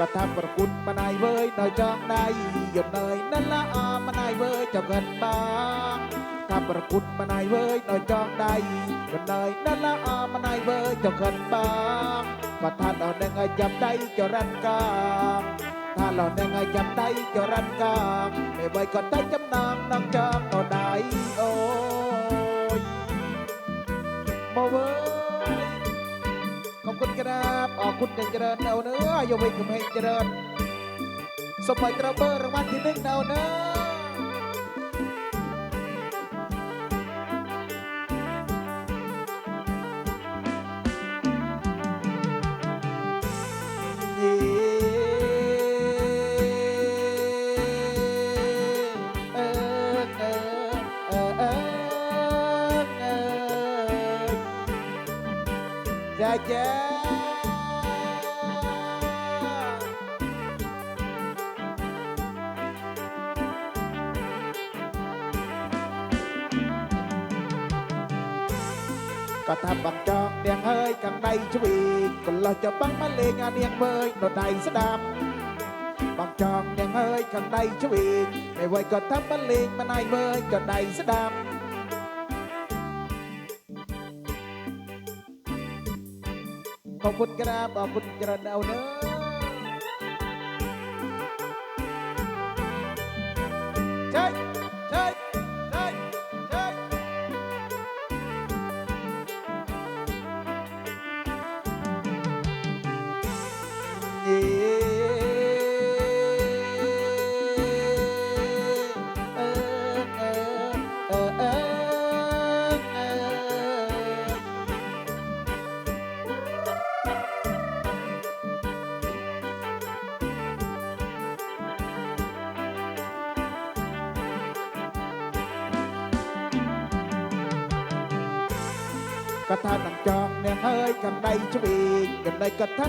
ក៏ថាប្រគុណម្ដាយវើយដោយចង់ដៃយំណយណឡាអម្ដាយវើយចង្កិនបាថាប្រគុណម្ដាយវើយដោយចង់ដៃយំណយណឡាអម្ដាយវើយចង្កិនបាក៏ថាដល់នឹងចាប់ដៃចរិតកាថាលោកនឹងចាប់ដៃចរិតកាពេលបីក៏តែចំណងនឹងចាប់ទៅដៃអូយមកវើ ក្រាបអរគុណទាំងច្រើននៅនើយុវវ័យកំហែងច្រើនសូមឲ្យត្រូវបើរង្វាន់ទី1នៅនើចាចា ក៏ថាបងចង់នាងអើយកាន់ដៃជ្វីកន្លោះចបងមកលេងអានាងមើយនៅដៃស្ដាប់បងចង់នាងអើយកាន់ដៃជ្វីកពេលវ័យក៏ថាបងលេងមិនអាយមើយក៏ដៃស្ដាប់អពុតក្រាបអពុតក្រាណៅណា គាត់ថានឹងចង់នាងអើយកណ្ដៃជ្វីកកណ្ដៃគាត់ថា